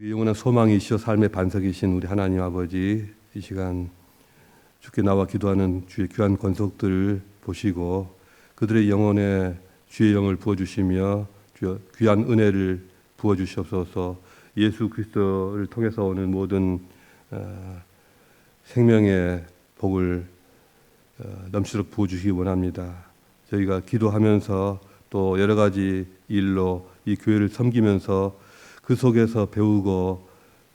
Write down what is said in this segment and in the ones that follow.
우리 영원한 소망이시여 삶의 반석이신 우리 하나님 아버지 이 시간 주께 나와 기도하는 주의 귀한 권속들을 보시고 그들의 영혼에 주의 영을 부어 주시며 주여 귀한 은혜를 부어 주시옵소서. 예수 그리스도를 통해서 오는 모든 어, 생명의 복을 어, 넘치도록 부어 주시기 원합니다. 저희가 기도하면서 또 여러 가지 일로 이 교회를 섬기면서 그 속에서 배우고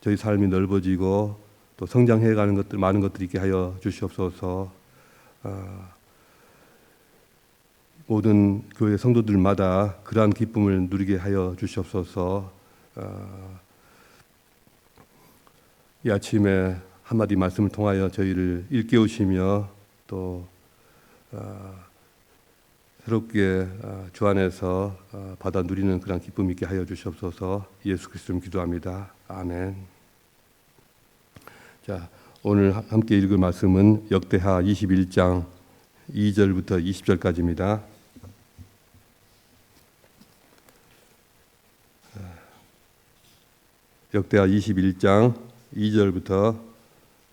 저희 삶이 넓어지고 또 성장해 가는 것들 많은 것들이 있게 하여 주시옵소서. 아, 모든 교회 성도들마다 그러한 기쁨을 누리게 하여 주시옵소서. 아, 이 아침에 한마디 말씀을 통하여 저희를 일깨우시며 또 아, 새롭게 아, 주 안에서 아, 받아 누리는 그런 기쁨 있게 하여 주시옵소서. 예수 그리스도님 기도합니다. 아멘. 자, 오늘 하- 함께 읽을 말씀은 역대하 21장 2절부터 20절까지입니다. 역대하 21장 2절부터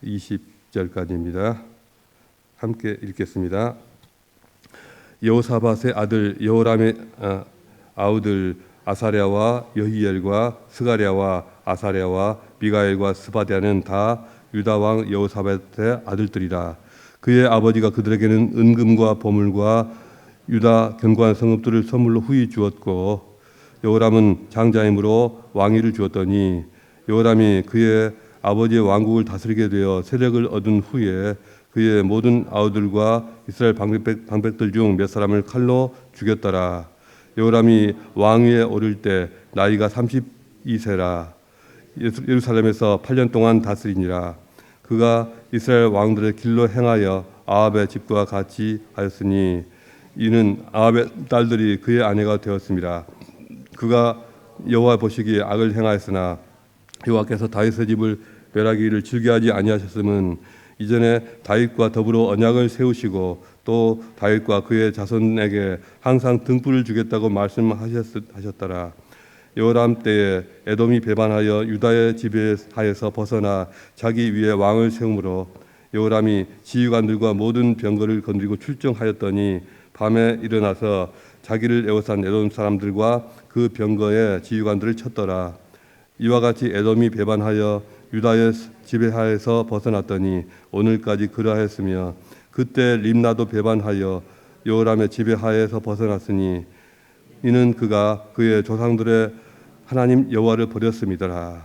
20절까지입니다. 함께 읽겠습니다. 여호사밧의 아들 여호람의 아, 아우들 아사랴와 여히엘과 스가랴와 아사랴와 미가엘과 스바랴는 다 유다 왕 여호사밧의 아들들이라. 그의 아버지가 그들에게는 은금과 보물과 유다 견고한 성읍들을 선물로 후히 주었고 여호람은 장자임으로 왕위를 주었더니 여호람이 그의 아버지의 왕국을 다스리게 되어 세력을 얻은 후에 그의 모든 아우들과 이스라엘 방백, 방백들 중 몇 사람을 칼로 죽였더라. 여호람이 왕위에 오를 때 나이가 32세라. 예루살렘에서 8년 동안 다스리니라. 그가 이스라엘 왕들의 길로 행하여 아합의 집과 같이 하였으니 이는 아합의 딸들이 그의 아내가 되었습니다. 그가 여호와 보시기에 악을 행하였으나 여호와께서 다윗의 집을 멸하기를 즐겨하지 아니하셨음은 이전에 다윗과 더불어 언약을 세우시고 또 다윗과 그의 자손에게 항상 등불을 주겠다고 말씀하셨더라. 여호람 때에 에돔이 배반하여 유다의 지배하에서 벗어나 자기 위에 왕을 세우므로 여호람이 지휘관들과 모든 병거를 건드리고 출정하였더니 밤에 일어나서 자기를 에워싼 에돔 사람들과 그 병거의 지휘관들을 쳤더라. 이와 같이 에돔이 배반하여 유다의 지배하에서 벗어났더니 오늘까지 그러하였으며 그때 림나도 배반하여 여호람의 지배하에서 벗어났으니 이는 그가 그의 조상들의 하나님 여호와를 버렸음이더라.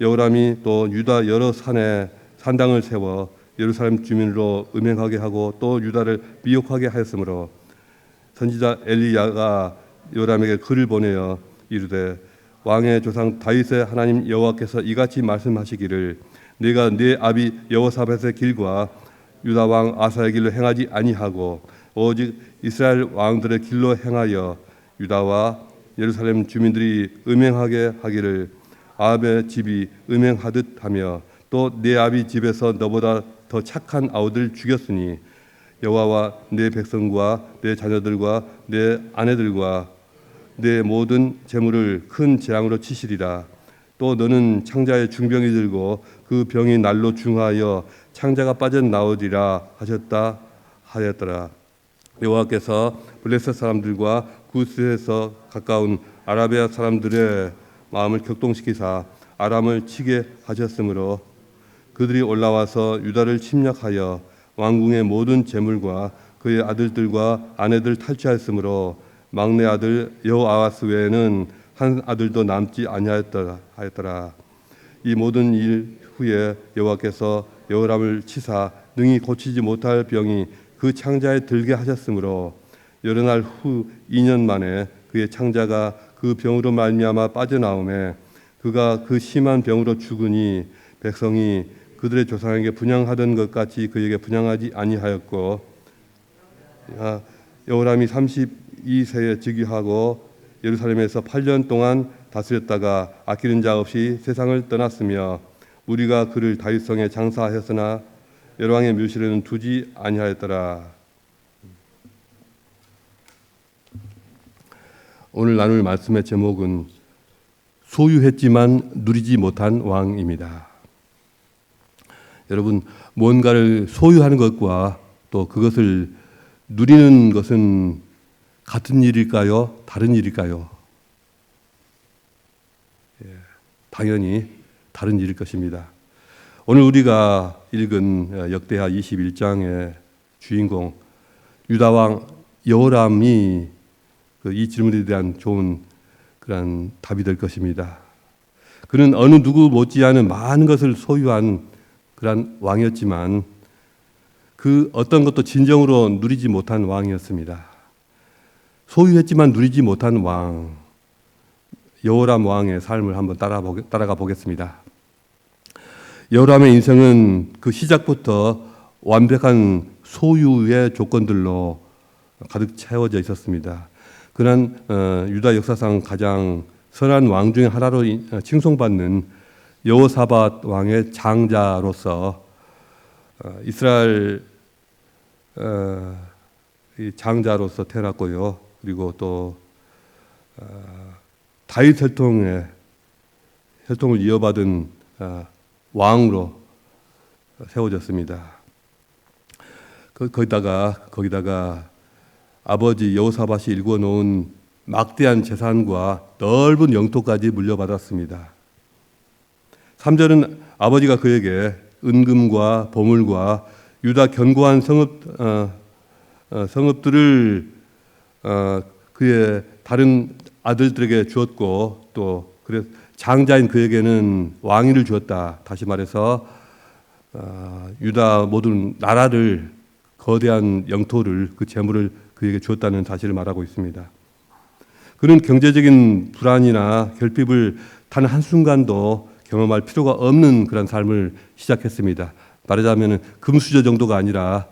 여호람이 또 유다 여러 산에 산당을 세워 예루살렘 주민으로 음행하게 하고 또 유다를 미혹하게 하였으므로 선지자 엘리야가 요람에게 글을 보내어 이르되 왕의 조상 다윗의 하나님 여호와께서 이같이 말씀하시기를 내가 네 아비 여호사밧의 길과 유다 왕 아사의 길로 행하지 아니하고 오직 이스라엘 왕들의 길로 행하여 유다와 예루살렘 주민들이 음행하게 하기를 아합의 집이 음행하듯 하며 또 네 아비 집에서 너보다 더 착한 아우들 죽였으니 여호와와 내 백성과 내 자녀들과 내 아내들과 내 모든 재물을 큰 재앙으로 치시리라. 또 너는 창자의 중병이 들고 그 병이 날로 중하여 창자가 빠져 나오리라 하셨다 하였더라. 여호와께서 블레셋 사람들과 구스에서 가까운 아라비아 사람들의 마음을 격동시키사 아람을 치게 하셨으므로 그들이 올라와서 유다를 침략하여 왕궁의 모든 재물과 그의 아들들과 아내들 탈취하였으므로 막내 아들 여호아하스 외에는 한 아들도 남지 아니하였더라 하였더라. 이 모든 일 후에 여호와께서 여호람을 치사 능히 고치지 못할 병이 그 창자에 들게 하셨으므로 여러 날 후 2년 만에 그의 창자가 그 병으로 말미암아 빠져나오매 그가 그 심한 병으로 죽으니 백성이 그들의 조상에게 분양하던 것 같이 그에게 분양하지 아니하였고 아, 여호람이 32세에 즉위하고 예루살렘에서 8년 동안 다스렸다가 아끼는 자 없이 세상을 떠났으며 우리가 그를 다윗성에 장사하였으나 열왕의 묘실에는 두지 아니하였더라. 오늘 나눌 말씀의 제목은 소유했지만 누리지 못한 왕입니다. 여러분 뭔가를 소유하는 것과 또 그것을 누리는 것은 같은 일일까요? 다른 일일까요? 예, 당연히 다른 일일 것입니다. 오늘 우리가 읽은 어, 역대하 21장의 주인공 유다 왕 여호람이 그이 질문에 대한 좋은 그런 답이 될 것입니다. 그는 어느 누구 못지않은 많은 것을 소유한 그런 왕이었지만 그 어떤 것도 진정으로 누리지 못한 왕이었습니다. 소유했지만 누리지 못한 왕 여호람 왕의 삶을 한번 따라 따라가 보겠습니다. 여호람의 인생은 그 시작부터 완벽한 소유의 조건들로 가득 채워져 있었습니다. 그는 어, 유다 역사상 가장 선한 왕 중의 하나로 어, 칭송받는 여호사밧 왕의 장자로서 어, 이스라엘 장자로서 태어났고요. 그리고 또 다윗 혈통의 혈통을 이어받은 왕으로 세워졌습니다. 거기다가 거기다가 아버지 여호사밧이 일궈 놓은 막대한 재산과 넓은 영토까지 물려받았습니다. 3절은 아버지가 그에게 은금과 보물과 유다 견고한 성읍 어, 어, 성읍들을 어, 그의 다른 아들들에게 주었고 또 그래 장자인 그에게는 왕위를 주었다. 다시 말해서 어, 유다 모든 나라를 거대한 영토를 그 재물을 그에게 주었다는 사실을 말하고 있습니다. 그는 경제적인 불안이나 결핍을 단 한순간도 경험할 필요가 없는 그런 삶을 시작했습니다. 말하자면 금수저 정도가 아니라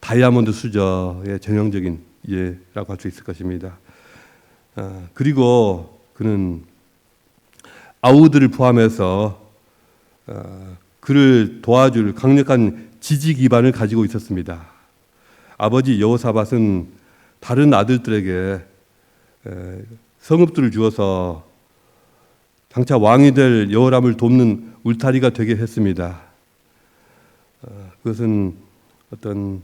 다이아몬드 수저의 전형적인 예라고 할 수 있을 것입니다. 아, 그리고 그는 아우들을 포함해서 아, 그를 도와줄 강력한 지지 기반을 가지고 있었습니다. 아버지 여호사밧은 다른 아들들에게 성읍들을 주어서 장차 왕이 될 여호람을 돕는 울타리가 되게 했습니다. 어, 그것은 어떤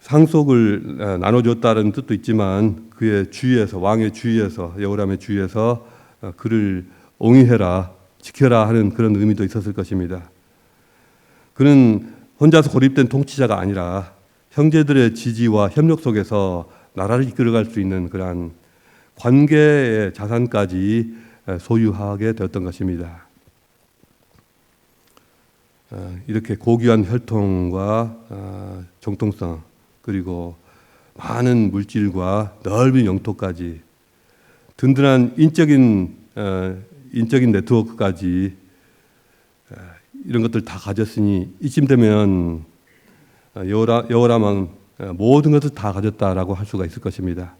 상속을 어, 나눠줬다는 뜻도 있지만 그의 주위에서 왕의 주위에서 여호람의 주위에서 어, 그를 옹이해라 지켜라 하는 그런 의미도 있었을 것입니다. 그는 혼자서 고립된 통치자가 아니라 형제들의 지지와 협력 속에서 나라를 이끌어갈 수 있는 그러한 관계의 자산까지 소유하게 되었던 것입니다. 어, 이렇게 고귀한 혈통과 어, 정통성 그리고 많은 물질과 넓은 영토까지 든든한 인적인 어, 인적인 네트워크까지 이런 것들 다 가졌으니 이쯤 되면 어, 여호라, 어, 모든 것을 다 가졌다라고 할 수가 있을 것입니다.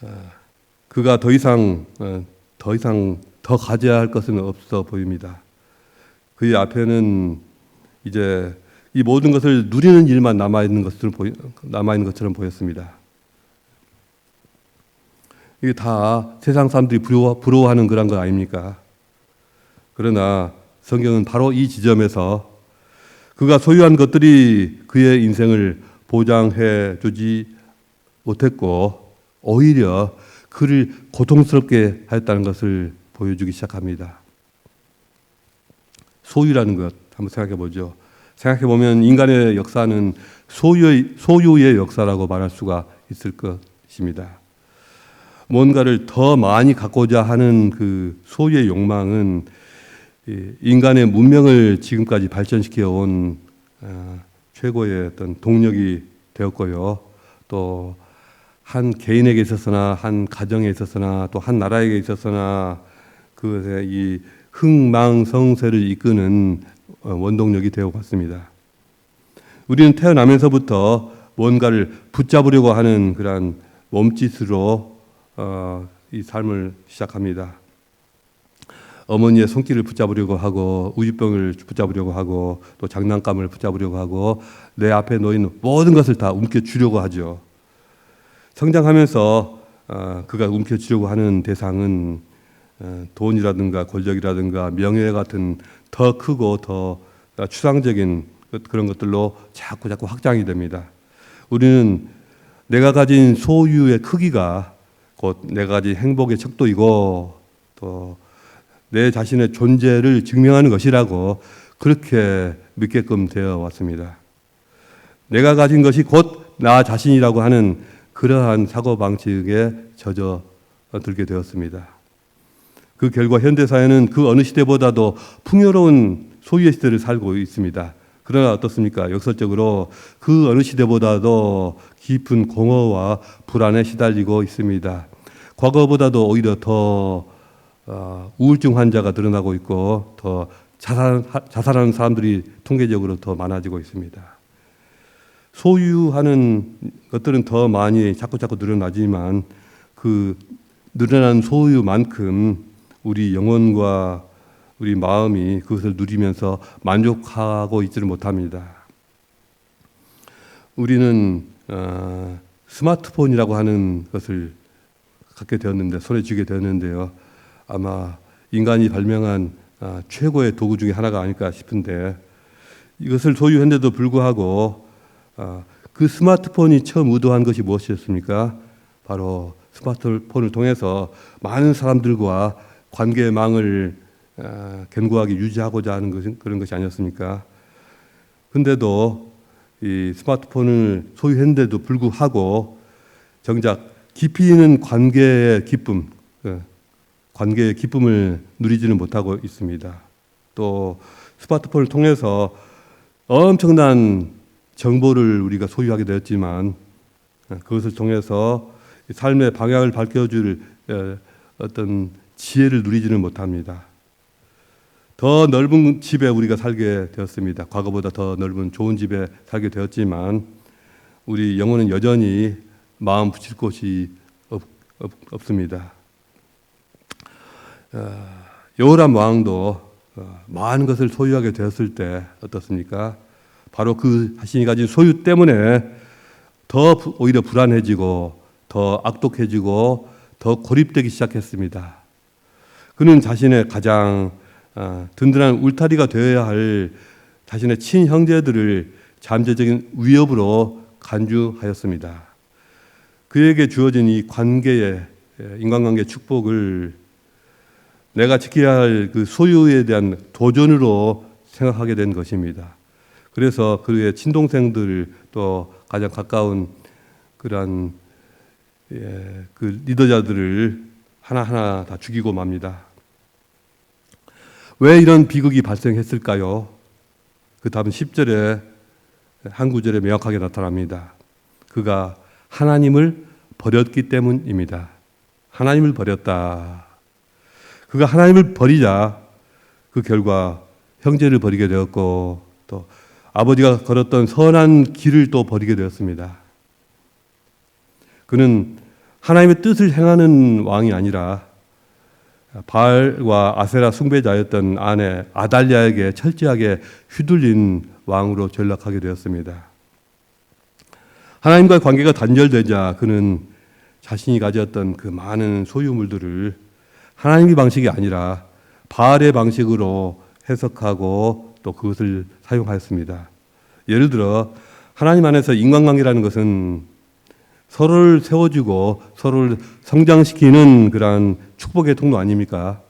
어, 그가 더 이상 더 이상 더 가져야 할 것은 없어 보입니다. 그의 앞에는 이제 이 모든 것을 누리는 일만 남아 있는 것을 남아 있는 것처럼 보였습니다. 이게 다 세상 사람들이 부러워, 부러워하는 그런 거 아닙니까? 그러나 성경은 바로 이 지점에서 그가 소유한 것들이 그의 인생을 보장해 주지 못했고 오히려 그를 고통스럽게 하였다는 것을 보여주기 시작합니다. 소유라는 것 한번 생각해 보죠. 생각해 보면 인간의 역사는 소유의, 소유의 역사라고 말할 수가 있을 것입니다. 뭔가를 더 많이 갖고자 하는 그 소유의 욕망은 인간의 문명을 지금까지 발전시켜 온 어, 최고의 어떤 동력이 되었고요. 또 한 개인에게 있어서나 한 가정에 있어서나 또 한 나라에게 있어서나 그것의 이 흥망성쇠를 이끄는 어, 원동력이 되어 왔습니다. 우리는 태어나면서부터 뭔가를 붙잡으려고 하는 그러한 몸짓으로 어, 이 삶을 시작합니다. 어머니의 손길을 붙잡으려고 하고 우유병을 붙잡으려고 하고 또 장난감을 붙잡으려고 하고 내 앞에 놓인 모든 것을 다 움켜쥐려고 하죠. 성장하면서 어, 그가 움켜쥐려고 하는 대상은 어, 돈이라든가 권력이라든가 명예 같은 더 크고 더 추상적인 것- 그런 것들로 자꾸 자꾸 확장이 됩니다. 우리는 내가 가진 소유의 크기가 곧 내가 가진 행복의 척도이고 또 내 자신의 존재를 증명하는 것이라고 그렇게 믿게끔 되어 왔습니다. 내가 가진 것이 곧 나 자신이라고 하는 그러한 사고 방식에 젖어 들게 되었습니다. 그 결과 현대 사회는 그 어느 시대보다도 풍요로운 소유의 시대를 살고 있습니다. 그러나 어떻습니까? 역설적으로 그 어느 시대보다도 깊은 공허와 불안에 시달리고 있습니다. 과거보다도 오히려 더 어, 우울증 환자가 늘어나고 있고 더 자살, 자살하는 사람들이 통계적으로 더 많아지고 있습니다. 소유하는 것들은 더 많이 자꾸 자꾸 늘어나지만 그 늘어난 소유만큼 우리 영혼과 우리 마음이 그것을 누리면서 만족하고 있지를 못합니다. 우리는 어, 스마트폰이라고 하는 것을 갖게 되었는데 손에 쥐게 되었는데요. 아마 인간이 발명한 아, 최고의 도구 중에 하나가 아닐까 싶은데 이것을 소유했는데도 불구하고 아, 그 스마트폰이 처음 의도한 것이 무엇이었습니까? 바로 스마트폰을 통해서 많은 사람들과 관계망을 아, 견고하게 유지하고자 하는 것은 그런 것이 아니었습니까? 근데도 이 스마트폰을 소유했는데도 불구하고 정작 깊이 있는 관계의 기쁨, 그 관계의 기쁨을 누리지는 못하고 있습니다. 또 스마트폰을 통해서 엄청난 정보를 우리가 소유하게 되었지만 그것을 통해서 삶의 방향을 밝혀줄 어, 어떤 지혜를 누리지는 못합니다. 더 넓은 집에 우리가 살게 되었습니다. 과거보다 더 넓은 좋은 집에 살게 되었지만 우리 영혼은 여전히 마음 붙일 곳이 없, 없, 없습니다. 어, 여호람 왕도 어, 많은 것을 소유하게 되었을 때 어떻습니까? 바로 그 자신이 가진 소유 때문에 더 부- 오히려 불안해지고 더 악독해지고 더 고립되기 시작했습니다. 그는 자신의 가장 어, 든든한 울타리가 되어야 할 자신의 친형제들을 잠재적인 위협으로 간주하였습니다. 그에게 주어진 이 관계의 예, 인간관계 축복을 내가 지켜야 할 그 소유에 대한 도전으로 생각하게 된 것입니다. 그래서 그의 친동생들 또 가장 가까운 그러한 예, 그 리더자들을 하나하나 다 죽이고 맙니다. 왜 이런 비극이 발생했을까요? 그 다음 10절에 한 구절에 명확하게 나타납니다. 그가 하나님을 버렸기 때문입니다. 하나님을 버렸다. 그가 하나님을 버리자 그 결과 형제를 버리게 되었고 또 아버지가 걸었던 선한 길을 또 버리게 되었습니다. 그는 하나님의 뜻을 행하는 왕이 아니라 바알과 아세라 숭배자였던 아내 아달랴에게 철저하게 휘둘린 왕으로 전락하게 되었습니다. 하나님과의 관계가 단절되자 그는 자신이 가졌던 그 많은 소유물들을 하나님의 방식이 아니라 바알의 방식으로 해석하고 또 그것을 사용하였습니다. 예를 들어 하나님 안에서 인간관계라는 것은 서로를 세워주고 서로를 성장시키는 그러한 축복의 통로 아닙니까?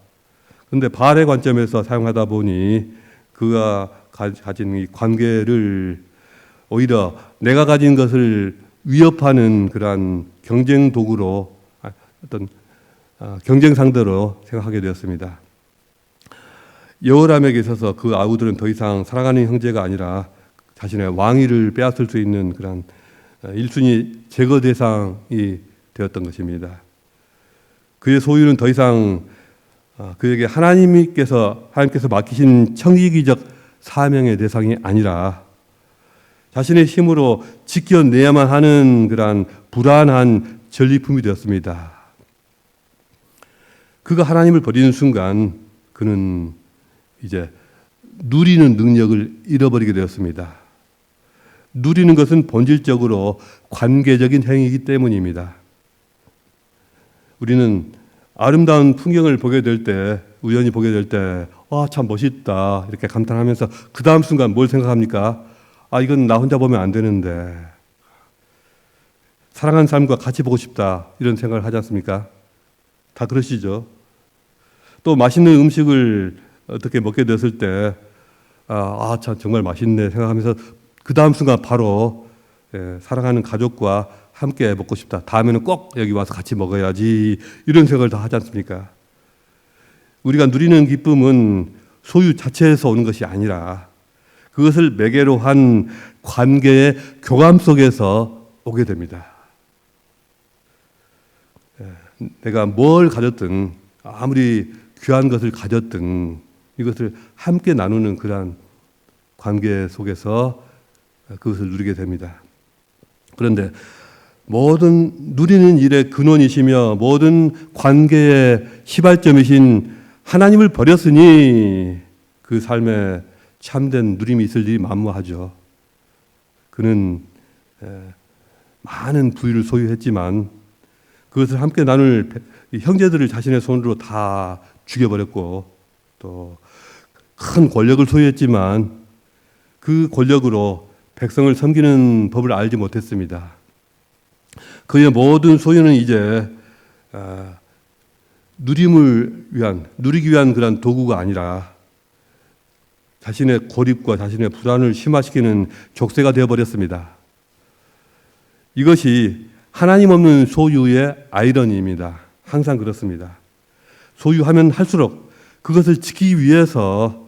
근데 바알의 관점에서 사용하다 보니 그가 가진 이 관계를 오히려 내가 가진 것을 위협하는 그러한 경쟁 도구로 아, 어떤 아, 경쟁 상대로 생각하게 되었습니다. 여호람에게 있어서 그 아우들은 더 이상 사랑하는 형제가 아니라 자신의 왕위를 빼앗을 수 있는 그런 일순위 제거 대상이 되었던 것입니다. 그의 소유는 더 이상 아, 그에게 하나님께서 하나님께서 맡기신 청지기적 사명의 대상이 아니라 자신의 힘으로 지켜내야만 하는 그러한 불안한 전리품이 되었습니다. 그가 하나님을 버리는 순간 그는 이제 누리는 능력을 잃어버리게 되었습니다. 누리는 것은 본질적으로 관계적인 행위이기 때문입니다. 우리는 아름다운 풍경을 보게 될 때, 우연히 보게 될 때, 아, 참 멋있다. 이렇게 감탄하면서 그 다음 순간 뭘 생각합니까? 아, 이건 나 혼자 보면 안 되는데. 사랑하는 사람과 같이 보고 싶다. 이런 생각을 하지 않습니까? 다 그러시죠? 또 맛있는 음식을 어떻게 먹게 됐을 때, 아, 아, 참, 정말 맛있네 생각하면서 그 다음 순간 바로 예, 사랑하는 가족과 함께 먹고 싶다. 다음에는 꼭 여기 와서 같이 먹어야지. 이런 생각을 다 하지 않습니까? 우리가 누리는 기쁨은 소유 자체에서 오는 것이 아니라 그것을 매개로 한 관계의 교감 속에서 오게 됩니다. 예, 내가 뭘 가졌든 아무리 귀한 것을 가졌든 이것을 함께 나누는 그러한 관계 속에서 그것을 누리게 됩니다. 그런데 모든 누리는 일의 근원이시며 모든 관계의 시발점이신 하나님을 버렸으니 그 삶에 참된 누림이 있을 일이 만무하죠. 그는 에, 많은 부유를 소유했지만 그것을 함께 나눌 형제들을 자신의 손으로 다 죽여버렸고 또 큰 권력을 소유했지만 그 권력으로 백성을 섬기는 법을 알지 못했습니다. 그의 모든 소유는 이제 아, 누림을 위한 누리기 위한 그런 도구가 아니라 자신의 고립과 자신의 불안을 심화시키는 족쇄가 되어 버렸습니다. 이것이 하나님 없는 소유의 아이러니입니다. 항상 그렇습니다. 소유하면 할수록 그것을 지키기 위해서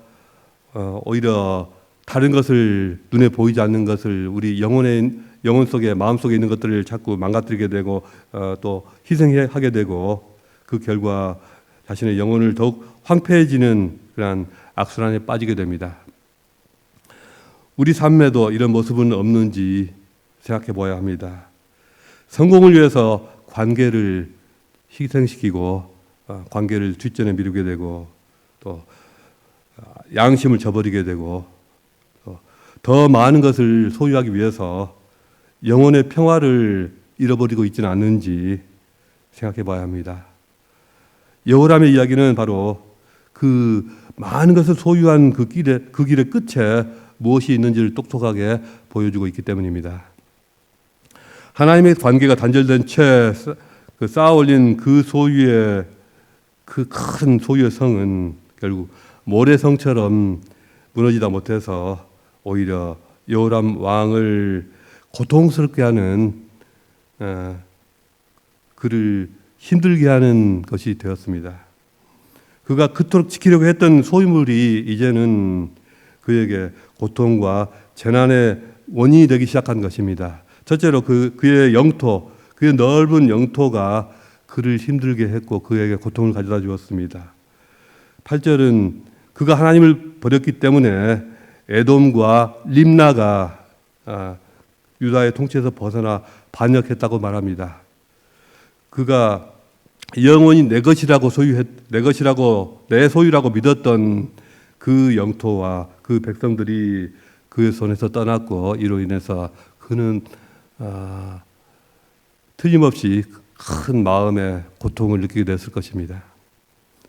어, 오히려 다른 것을 눈에 보이지 않는 것을 우리 영혼의 영혼 속에 마음 속에 있는 것들을 자꾸 망가뜨리게 되고 어, 또 희생하게 되고 그 결과 자신의 영혼을 더욱 황폐해지는 그러한 악순환에 빠지게 됩니다. 우리 삶에도 이런 모습은 없는지 생각해 보아야 합니다. 성공을 위해서 관계를 희생시키고 어, 관계를 뒷전에 미루게 되고 또 어, 양심을 저버리게 되고 더 많은 것을 소유하기 위해서 영혼의 평화를 잃어버리고 있지는 않는지 생각해 봐야 합니다. 여호람의 이야기는 바로 그 많은 것을 소유한 그 길의 그 길의 끝에 무엇이 있는지를 똑똑하게 보여주고 있기 때문입니다. 하나님의 관계가 단절된 채그 쌓아올린 그 소유의 그 큰 소유의 성은 결국 모래성처럼 무너지다 못해서 오히려 여호람 왕을 고통스럽게 하는 어, 그를 힘들게 하는 것이 되었습니다. 그가 그토록 지키려고 했던 소유물이 이제는 그에게 고통과 재난의 원인이 되기 시작한 것입니다. 첫째로 그 그의 영토, 그의 넓은 영토가 그를 힘들게 했고 그에게 고통을 가져다 주었습니다. 8절은 그가 하나님을 버렸기 때문에 에돔과 림나가 아, 유다의 통치에서 벗어나 반역했다고 말합니다. 그가 영원히 내 것이라고 소유했 내 것이라고 내 소유라고 믿었던 그 영토와 그 백성들이 그의 손에서 떠났고 이로 인해서 그는 아, 틀림없이 큰 마음의 고통을 느끼게 됐을 것입니다.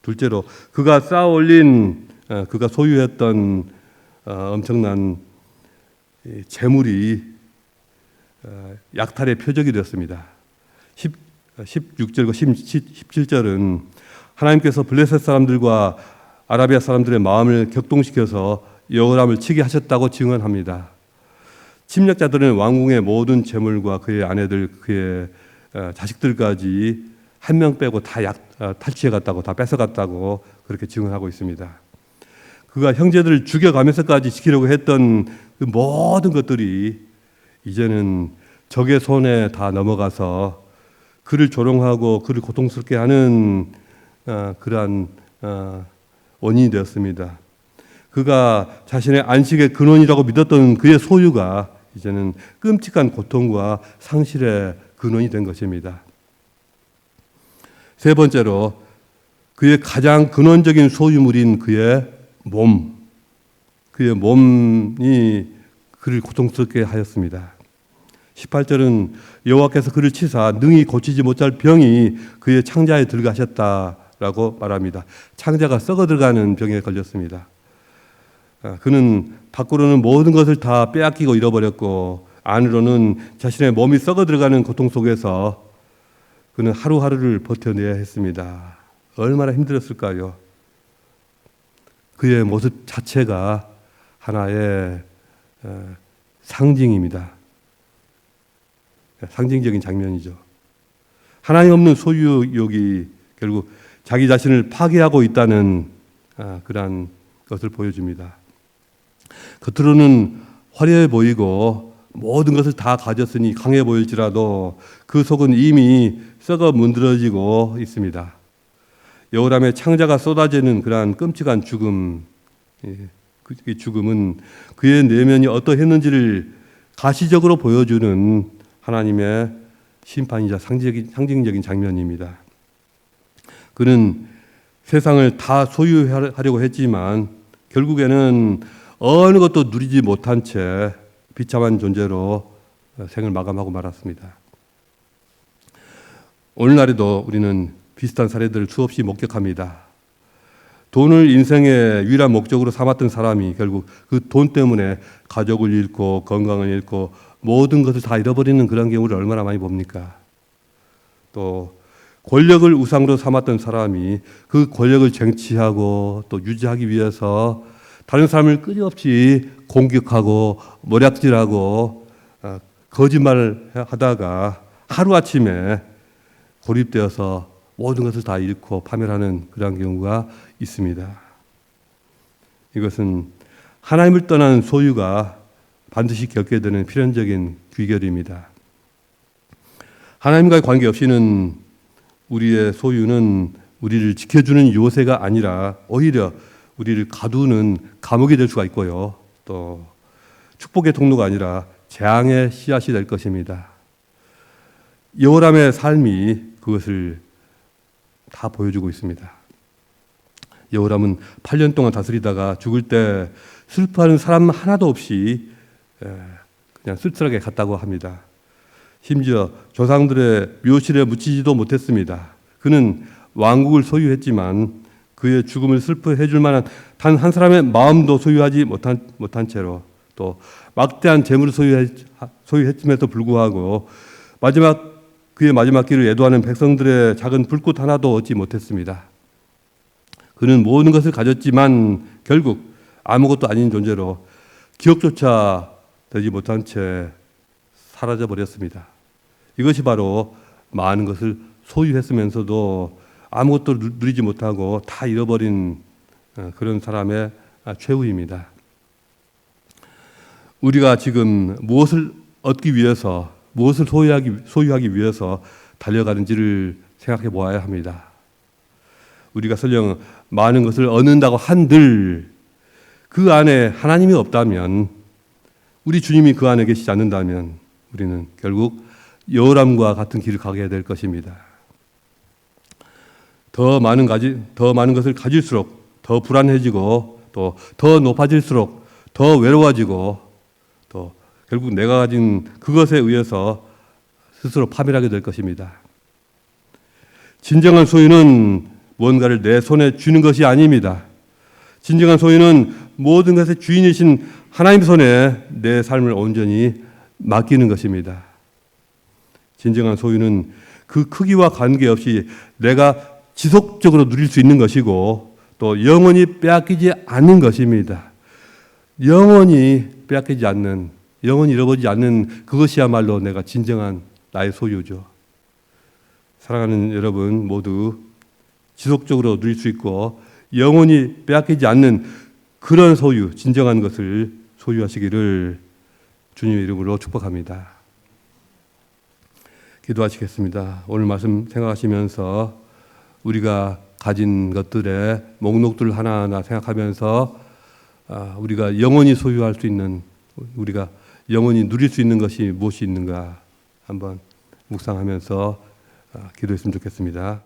둘째로 그가 쌓아올린 아, 그가 소유했던 어, 엄청난 재물이 어, 약탈의 표적이 되었습니다. 10, 16절과 17 절은 하나님께서 블레셋 사람들과 아라비아 사람들의 마음을 격동시켜서 여호람을 치게 하셨다고 증언합니다. 침략자들은 왕궁의 모든 재물과 그의 아내들, 그의 어, 자식들까지 한 명 빼고 다 약, 탈취해 갔다고, 다 뺏어 갔다고 그렇게 증언하고 있습니다. 그가 형제들을 죽여가면서까지 지키려고 했던 그 모든 것들이 이제는 적의 손에 다 넘어가서 그를 조롱하고 그를 고통스럽게 하는 어, 그러한 어, 원인이 되었습니다. 그가 자신의 안식의 근원이라고 믿었던 그의 소유가 이제는 끔찍한 고통과 상실의 근원이 된 것입니다. 세 번째로 그의 가장 근원적인 소유물인 그의 몸, 그의 몸이 그를 고통스럽게 하였습니다. 18절은 여호와께서 그를 치사 능히 고치지 못할 병이 그의 창자에 들어가셨다라고 말합니다. 창자가 썩어 들어가는 병에 걸렸습니다. 아, 그는 밖으로는 모든 것을 다 빼앗기고 잃어버렸고 안으로는 자신의 몸이 썩어 들어가는 고통 속에서 그는 하루하루를 버텨내야 했습니다. 얼마나 힘들었을까요? 그의 모습 자체가 하나의 어, 상징입니다. 상징적인 장면이죠. 하나님 없는 소유욕이 결국 자기 자신을 파괴하고 있다는 아, 그러한 것을 보여줍니다. 겉으로는 화려해 보이고 모든 것을 다 가졌으니 강해 보일지라도 그 속은 이미 썩어 문드러지고 있습니다. 여호람의 창자가 쏟아지는 그러한 끔찍한 죽음, 예, 그 죽음은 그의 내면이 어떠했는지를 가시적으로 보여주는 하나님의 심판이자 상징적인, 상징적인 장면입니다. 그는 세상을 다 소유하려고 했지만 결국에는 어느 것도 누리지 못한 채 비참한 존재로 생을 마감하고 말았습니다. 오늘날에도 우리는 비슷한 사례들을 수없이 목격합니다. 돈을 인생의 유일한 목적으로 삼았던 사람이 결국 그 돈 때문에 가족을 잃고 건강을 잃고 모든 것을 다 잃어버리는 그런 경우를 얼마나 많이 봅니까? 또 권력을 우상으로 삼았던 사람이 그 권력을 쟁취하고 또 유지하기 위해서 다른 사람을 끊임없이 공격하고 머리약질하고 어, 거짓말을 하다가 하루아침에 고립되어서 모든 것을 다 잃고 파멸하는 그런 경우가 있습니다. 이것은 하나님을 떠난 소유가 반드시 겪게 되는 필연적인 귀결입니다. 하나님과의 관계 없이는 우리의 소유는 우리를 지켜주는 요새가 아니라 오히려 우리를 가두는 감옥이 될 수가 있고요. 또 축복의 통로가 아니라 재앙의 씨앗이 될 것입니다. 여호람의 삶이 그것을 다 보여주고 있습니다. 여호람은 8년 동안 다스리다가 죽을 때 슬퍼하는 사람 하나도 없이 그냥 쓸쓸하게 갔다고 합니다. 심지어 조상들의 묘실에 묻히지도 못했습니다. 그는 왕국을 소유했지만 그의 죽음을 슬퍼해 줄 만한 단 한 사람의 마음도 소유하지 못한, 못한 채로 또 막대한 재물을 소유했, 소유했음에도 불구하고 마지막 그의 마지막 길을 애도하는 백성들의 작은 불꽃 하나도 얻지 못했습니다. 그는 모든 것을 가졌지만 결국 아무것도 아닌 존재로 기억조차 되지 못한 채 사라져 버렸습니다. 이것이 바로 많은 것을 소유했으면서도 아무것도 누리지 못하고 다 잃어버린 어, 그런 사람의 최후입니다. 우리가 지금 무엇을 얻기 위해서 무엇을 소유하기, 소유하기 위해서 달려가는지를 생각해 보아야 합니다. 우리가 설령 많은 것을 얻는다고 한들 그 안에 하나님이 없다면 우리 주님이 그 안에 계시지 않는다면 우리는 결국 여람과 같은 길을 가게 될 것입니다. 더 많은 가지 더 많은 것을 가질수록 더 불안해지고 또 더 높아질수록 더 외로워지고 또 결국 내가 가진 그것에 의해서 스스로 파멸하게 될 것입니다. 진정한 소유는 뭔가를 내 손에 쥐는 것이 아닙니다. 진정한 소유는 모든 것의 주인이신 하나님 손에 내 삶을 온전히 맡기는 것입니다. 진정한 소유는 그 크기와 관계없이 내가 지속적으로 누릴 수 있는 것이고 또 영원히 빼앗기지 않는 것입니다. 영원히 빼앗기지 않는 영원히 잃어버리지 않는 그것이야말로 내가 진정한 나의 소유죠. 사랑하는 여러분 모두 지속적으로 누릴 수 있고 영원히 빼앗기지 않는 그런 소유, 진정한 것을 소유하시기를 주님의 이름으로 축복합니다. 기도하시겠습니다. 오늘 말씀 생각하시면서 우리가 가진 것들의 목록들 하나하나 생각하면서 아, 우리가 영원히 소유할 수 있는 우리가 영원히 누릴 수 있는 것이 무엇이 있는가 한번 묵상하면서 아, 기도했으면 좋겠습니다.